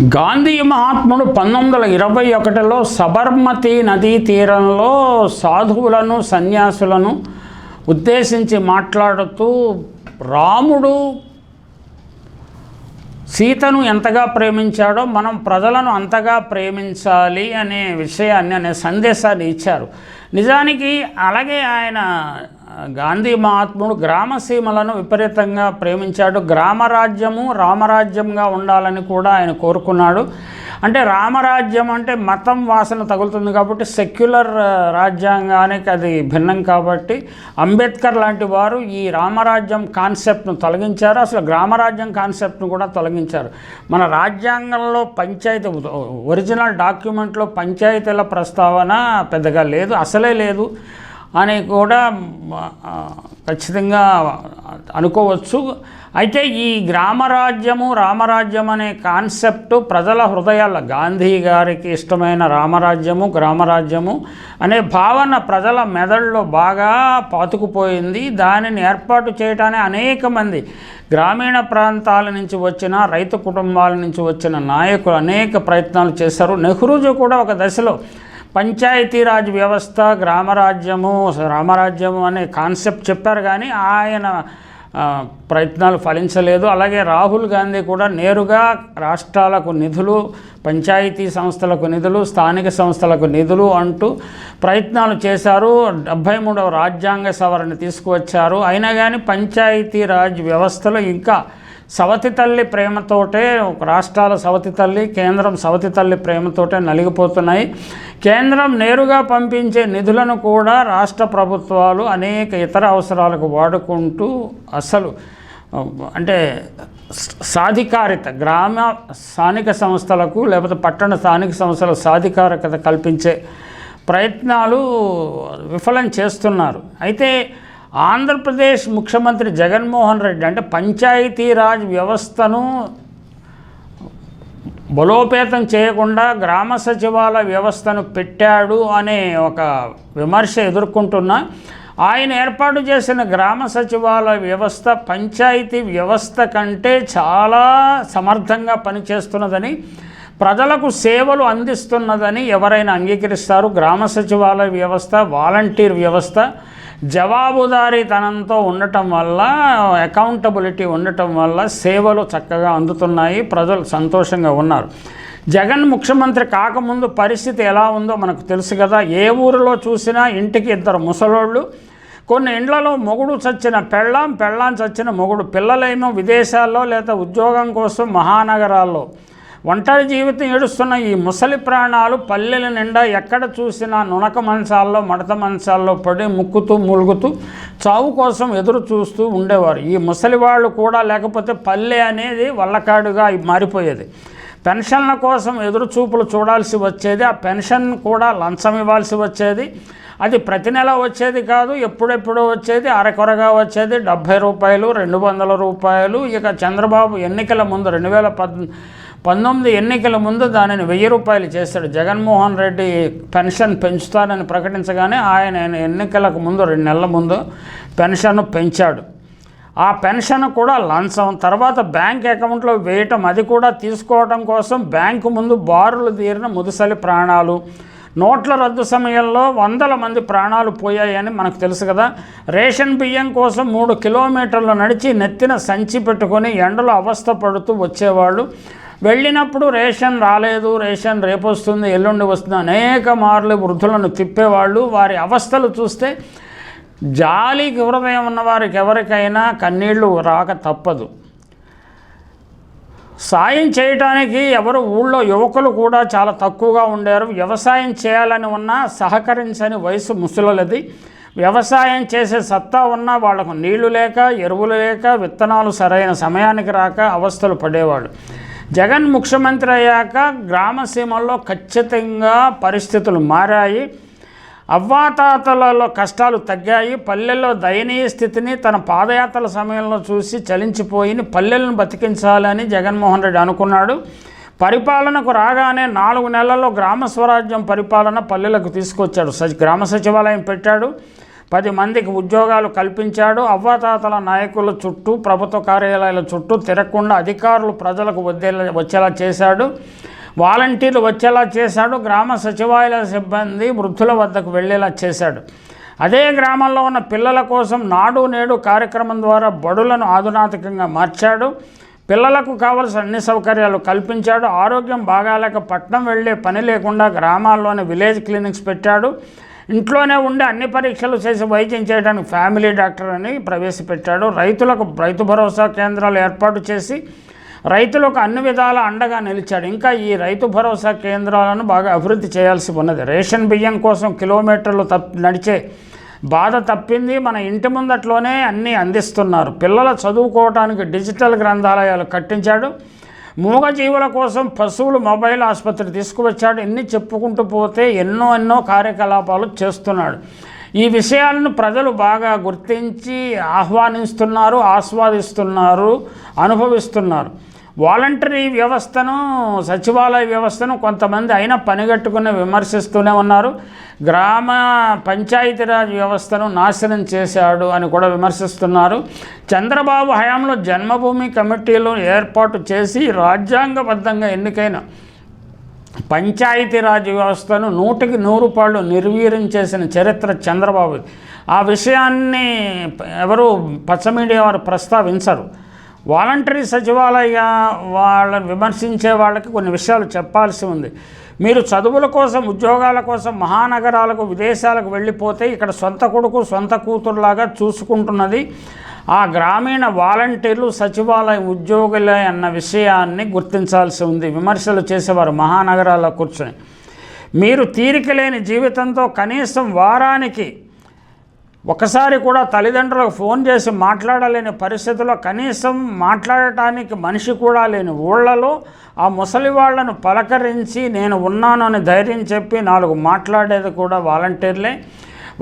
గాంధీ మహాత్ముడు పంతొమ్మిది వందల ఇరవై ఒకటిలో సబర్మతి నదీ తీరంలో సాధువులను సన్యాసులను ఉద్దేశించి మాట్లాడుతూ రాముడు సీతను ఎంతగా ప్రేమించాడో మనం ప్రజలను అంతగా ప్రేమించాలి అనే విషయాన్ని అనే సందేశాన్ని ఇచ్చారు. నిజానికి అలాగే ఆయన గాంధీ మహాత్ముడు గ్రామసీమలను విపరీతంగా ప్రేమించాడు. గ్రామరాజ్యము రామరాజ్యంగా ఉండాలని కూడా ఆయన కోరుకున్నాడు. అంటే రామరాజ్యం అంటే మతం వాసన తగులుతుంది కాబట్టి సెక్యులర్ రాజ్యాంగానికి అది భిన్నం కాబట్టి అంబేద్కర్ లాంటి వారు ఈ రామరాజ్యం కాన్సెప్ట్ను తొలగించారు. అసలు గ్రామరాజ్యం కాన్సెప్ట్ను కూడా తొలగించారు. మన రాజ్యాంగంలో పంచాయతీ ఒరిజినల్ డాక్యుమెంట్లో పంచాయతీల ప్రస్తావన పెద్దగా లేదు అసలే లేదు. అని కూడా ఖచ్చితంగా అనుకోవచ్చు. అయితే ఈ గ్రామరాజ్యము రామరాజ్యం అనే కాన్సెప్ట్ ప్రజల హృదయాల గాంధీ గారికి ఇష్టమైన రామరాజ్యము గ్రామరాజ్యము అనే భావన ప్రజల మెదడులో బాగా పాతుకుపోయింది. దానిని ఏర్పాటు చేయటానికి అనేక మంది గ్రామీణ ప్రాంతాల నుంచి వచ్చిన రైతు కుటుంబాల నుంచి వచ్చిన నాయకులు అనేక ప్రయత్నాలు చేశారు. నెహ్రూజీ కూడా ఒక దశలో పంచాయతీరాజ్ వ్యవస్థ గ్రామరాజ్యము రామరాజ్యము అనే కాన్సెప్ట్ చెప్పారు కానీ ఆయన ప్రయత్నాలు ఫలించలేదు. అలాగే రాహుల్ గాంధీ కూడా నేరుగా రాష్ట్రాలకు నిధులు పంచాయతీ సంస్థలకు నిధులు స్థానిక సంస్థలకు నిధులు అంటూ ప్రయత్నాలు చేశారు. డెబ్భై మూడవ రాజ్యాంగ సవరణ తీసుకువచ్చారు. అయినా కానీ పంచాయతీరాజ్ వ్యవస్థలో ఇంకా సవతి తల్లి ప్రేమతోటే ఒక రాష్ట్రాల సవతి తల్లి కేంద్రం సవతి తల్లి ప్రేమతోటే నలిగిపోతున్నాయి. కేంద్రం నేరుగా పంపించే నిధులను కూడా రాష్ట్ర ప్రభుత్వాలు అనేక ఇతర అవసరాలకు వాడుకుంటూ అసలు అంటే సాధికారిత గ్రామ స్థానిక సంస్థలకు లేకపోతే పట్టణ స్థానిక సంస్థల సాధికారికత కల్పించే ప్రయత్నాలు విఫలం చేస్తున్నారు. అయితే ఆంధ్రప్రదేశ్ ముఖ్యమంత్రి జగన్మోహన్ రెడ్డి అంటే పంచాయతీరాజ్ వ్యవస్థను బలోపేతం చేయకుండా గ్రామ సచివాలయ వ్యవస్థను పెట్టాడు అనే ఒక విమర్శ ఎదుర్కొంటున్న. ఆయన ఏర్పాటు చేసిన గ్రామ సచివాలయ వ్యవస్థ పంచాయతీ వ్యవస్థ కంటే చాలా సమర్థంగా పనిచేస్తున్నదని ప్రజలకు సేవలు అందిస్తున్నదని ఎవరైనా అంగీకరిస్తారు. గ్రామ సచివాలయ వ్యవస్థ వాలంటీర్ వ్యవస్థ జవాబుదారీతనంతో ఉండటం వల్ల అకౌంటబిలిటీ ఉండటం వల్ల సేవలు చక్కగా అందుతున్నాయి ప్రజలు సంతోషంగా ఉన్నారు. జగన్ ముఖ్యమంత్రి కాకముందు పరిస్థితి ఎలా ఉందో మనకు తెలుసు కదా. ఏ ఊరిలో చూసినా ఇంటికి ఇద్దరు ముసలోళ్ళు. కొన్ని ఇండ్లలో మొగుడు చచ్చిన పెళ్ళాం పెళ్ళాం చచ్చిన మొగుడు పిల్లలేమో విదేశాల్లో లేదా ఉద్యోగం కోసం మహానగరాల్లో. ఒంటరి జీవితం ఏడుస్తున్న ఈ ముసలి ప్రాణాలు పల్లెల నిండా ఎక్కడ చూసినా నునక మంచాల్లో మడత మంచాల్లో పడి ముక్కుతూ మూలుగుతూ చావు కోసం ఎదురు చూస్తూ ఉండేవారు. ఈ ముసలి వాళ్ళు కూడా లేకపోతే పల్లె అనేది వల్లకాడుగా మారిపోయేది. పెన్షన్ల కోసం ఎదురు చూపులు చూడాల్సి వచ్చేది ఆ పెన్షన్ కూడా లంచం ఇవ్వాల్సి వచ్చేది. అది ప్రతి నెల వచ్చేది కాదు ఎప్పుడెప్పుడో వచ్చేది. అరకొరగా వచ్చేది డెబ్భై రూపాయలు రెండు వందల రూపాయలు. ఇక చంద్రబాబు ఎన్నికల ముందు రెండు వేల పద్ పంతొమ్మిది ఎన్నికల ముందు దానిని వెయ్యి రూపాయలు చేశాడు. జగన్మోహన్ రెడ్డి పెన్షన్ పెంచుతానని ప్రకటించగానే ఆయన ఎన్నికలకు ముందు రెండు నెలల ముందు పెన్షన్ పెంచాడు. ఆ పెన్షన్ కూడా లంచం. తర్వాత బ్యాంక్ అకౌంట్లో వేయటం అది కూడా తీసుకోవడం కోసం బ్యాంకు ముందు బారులు తీరిన ముదుసలి ప్రాణాలు. నోట్ల రద్దు సమయంలో వందల మంది ప్రాణాలు పోయాయని మనకు తెలుసు కదా. రేషన్ బియ్యం కోసం మూడు కిలోమీటర్లు నడిచి నెత్తిన సంచి పెట్టుకొని ఎండలో అవస్థ పడుతూ వచ్చేవాళ్ళు. వెళ్ళినప్పుడు రేషన్ రాలేదు రేషన్ రేపు వస్తుంది ఎల్లుండి వస్తుంది అనేక మార్లు వృద్ధులను తిప్పేవాళ్ళు. వారి అవస్థలు చూస్తే జాలికి హృదయం ఉన్న వారికి ఎవరికైనా కన్నీళ్ళు రాక తప్పదు. సాయం చేయటానికి ఎవరు ఊళ్ళో యువకులు కూడా చాలా తక్కువగా ఉండారు వ్యవసాయం చేయాలని ఉన్నా సహకరించని వయసు ముసలది. వ్యవసాయం చేసే సత్తా ఉన్నా వాళ్ళకు నీళ్ళు లేక ఎరువులు లేక విత్తనాలు సరైన సమయానికి రాక అవస్థలు పడేవాడు జగన్ ముఖ్యమంత్రి అయ్యాక గ్రామసీమల్లో ఖచ్చితంగా పరిస్థితులు మారాయి. అవ్వాతాతలలో కష్టాలు తగ్గాయి. పల్లెల్లో దయనీయ స్థితిని తన పాదయాత్రల సమయంలో చూసి చలించిపోయి పల్లెలను బతికించాలని జగన్మోహన్ రెడ్డి అనుకున్నాడు. పరిపాలనకు రాగానే నాలుగు నెలల్లో గ్రామ స్వరాజ్యం పరిపాలన పల్లెలకు తీసుకొచ్చాడు. సచి గ్రామ సచివాలయం పెట్టాడు. పది మందికి ఉద్యోగాలు కల్పించాడు. అవ్వాతాతల నాయకుల చుట్టూ ప్రభుత్వ కార్యాలయాల చుట్టూ తిరగకుండా అధికారులు ప్రజలకు వద్దేలా వచ్చేలా చేశాడు. వాలంటీర్లు వచ్చేలా చేశాడు. గ్రామ సచివాలయ సిబ్బంది వృద్ధుల వద్దకు వెళ్ళేలా చేశాడు. అదే గ్రామంలో ఉన్న పిల్లల కోసం నాడు నేడు కార్యక్రమం ద్వారా బడులను ఆధునాతికంగా మార్చాడు. పిల్లలకు కావలసిన అన్ని సౌకర్యాలు కల్పించాడు. ఆరోగ్యం బాగాలేక పట్నం వెళ్ళే పని లేకుండా గ్రామాల్లోనే విలేజ్ క్లినిక్స్ పెట్టాడు. ఇంట్లోనే ఉండి అన్ని పరీక్షలు చేసి వైద్యం చేయడానికి ఫ్యామిలీ డాక్టర్ అని ప్రవేశపెట్టాడు. రైతులకు రైతు భరోసా కేంద్రాలు ఏర్పాటు చేసి రైతులకు అన్ని విధాల అండగా నిలిచాడు. ఇంకా ఈ రైతు భరోసా కేంద్రాలను బాగా అభివృద్ధి చేయాల్సి ఉన్నది. రేషన్ బియ్యం కోసం కిలోమీటర్లు తప్ నడిచే బాధ తప్పింది. మన ఇంటి ముందట్లోనే అన్నీ అందిస్తున్నారు. పిల్లల చదువుకోవడానికి డిజిటల్ గ్రంథాలయాలు కట్టించాడు. మూగజీవుల కోసం పశువులు మొబైల్ ఆసుపత్రి తీసుకువచ్చాడు. ఎన్ని చెప్పుకుంటూ పోతే ఎన్నో ఎన్నో కార్యకలాపాలు చేస్తున్నాడు. ఈ విషయాలను ప్రజలు బాగా గుర్తించి ఆహ్వానిస్తున్నారు ఆస్వాదిస్తున్నారు అనుభవిస్తున్నారు. వాలంటరీ వ్యవస్థను సచివాలయ వ్యవస్థను కొంతమంది అయినా పనిగట్టుకుని విమర్శిస్తూనే ఉన్నారు. గ్రామ పంచాయతీరాజ్ వ్యవస్థను నాశనం చేశాడు అని కూడా విమర్శిస్తున్నారు. చంద్రబాబు హయాంలో జన్మభూమి కమిటీలు ఏర్పాటు చేసి రాజ్యాంగబద్ధంగా ఎన్నికైన పంచాయతీరాజ్ వ్యవస్థను నూటికి నూరు పాళ్ళు నిర్వీర్యం చేసిన చరిత్ర చంద్రబాబు ఆ విషయాన్ని ఎవరు పచ్చ మీడియా వారు ప్రస్తావించరు. వాలంటరీ సచివాలయ వాళ్ళని విమర్శించే వాళ్ళకి కొన్ని విషయాలు చెప్పాల్సి ఉంది. మీరు చదువుల కోసం ఉద్యోగాల కోసం మహానగరాలకు విదేశాలకు వెళ్ళిపోతే ఇక్కడ సొంత కొడుకు సొంత కూతురులాగా చూసుకుంటున్నది. ఆ గ్రామీణ వాలంటీర్లు సచివాలయ ఉద్యోగులే అన్న విషయాన్ని గుర్తించాల్సి ఉంది. విమర్శలు చేసేవారు మహానగరాల్లో కూర్చొని. మీరు తీరిక లేని జీవితంతో కనీసం వారానికి ఒకసారి కూడా తల్లిదండ్రులకు ఫోన్ చేసి మాట్లాడలేని పరిస్థితిలో కనీసం మాట్లాడటానికి మనిషి కూడా లేని ఊళ్ళలో ఆ ముసలి వాళ్ళను పలకరించి నేను ఉన్నాను అని ధైర్యం చెప్పి నాలుగు మాట్లాడేది కూడా వాలంటీర్లే.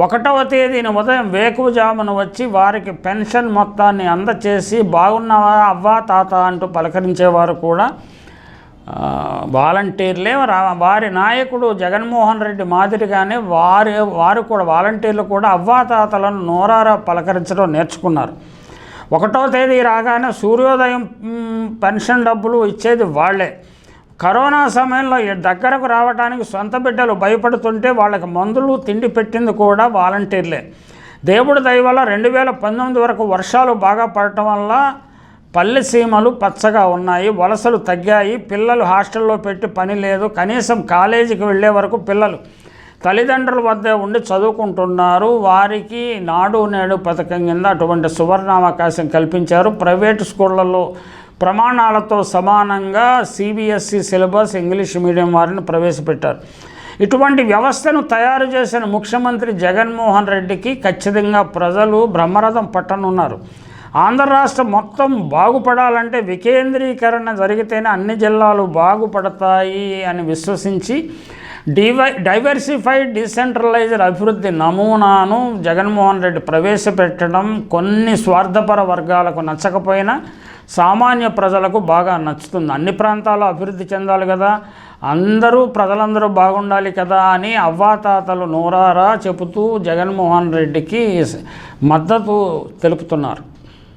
ఒకటవ తేదీన ఉదయం వేకువజామున వచ్చి వారికి పెన్షన్ మొత్తాన్ని అందచేసి బాగున్నావా అవ్వా తాత అంటూ పలకరించేవారు కూడా. వాలంటీర్లే రా- వారి నాయకుడు జగన్మోహన్ రెడ్డి మాదిరిగానే వారి వారు కూడా వాలంటీర్లు కూడా అవ్వాతాతలను నోరారా పలకరించడం నేర్చుకున్నారు. ఒకటో తేదీ రాగానే సూర్యోదయం పెన్షన్ డబ్బులు ఇచ్చేది వాళ్ళే. కరోనా సమయంలో దగ్గరకు రావడానికి సొంత బిడ్డలు భయపడుతుంటే వాళ్ళకి మందులు తిండి పెట్టింది కూడా వాలంటీర్లే. దేవుడి దయ వల్ల రెండు వేల పంతొమ్మిది వరకు వర్షాలు బాగా పడటం వల్ల పల్లె సీమలు పచ్చగా ఉన్నాయి వలసలు తగ్గాయి పిల్లలు హాస్టల్లో పెట్టి పని లేదు కనీసం కాలేజీకి వెళ్ళే వరకు పిల్లలు తల్లిదండ్రుల వద్ద ఉండి చదువుకుంటున్నారు. వారికి నాడు నేడు పథకం కింద అటువంటి సువర్ణావకాశం కల్పించారు. ప్రైవేటు స్కూళ్ళల్లో ప్రమాణాలతో సమానంగా సిబిఎస్ఈ సిలబస్ ఇంగ్లీష్ మీడియం వారిని ప్రవేశపెట్టారు. ఇటువంటి వ్యవస్థను తయారు చేసిన ముఖ్యమంత్రి జగన్మోహన్ రెడ్డికి ఖచ్చితంగా ప్రజలు బ్రహ్మరథం పట్టనున్నారు. ఆంధ్ర రాష్ట్రం మొత్తం బాగుపడాలంటే వికేంద్రీకరణ జరిగితేనే అన్ని జిల్లాలు బాగుపడతాయి అని విశ్వసించి డివై డైవర్సిఫైడ్ డిసెంట్రలైజ్డ్ అభివృద్ధి నమూనాను జగన్మోహన్ రెడ్డి ప్రవేశపెట్టడం కొన్ని స్వార్థపర వర్గాలకు నచ్చకపోయినా సామాన్య ప్రజలకు బాగా నచ్చుతుంది. అన్ని ప్రాంతాలు అభివృద్ధి చెందాలి కదా అందరూ ప్రజలందరూ బాగుండాలి కదా అని అవ్వాతాతలు నోరారా చెబుతూ జగన్మోహన్ రెడ్డికి మద్దతు తెలుపుతున్నారు.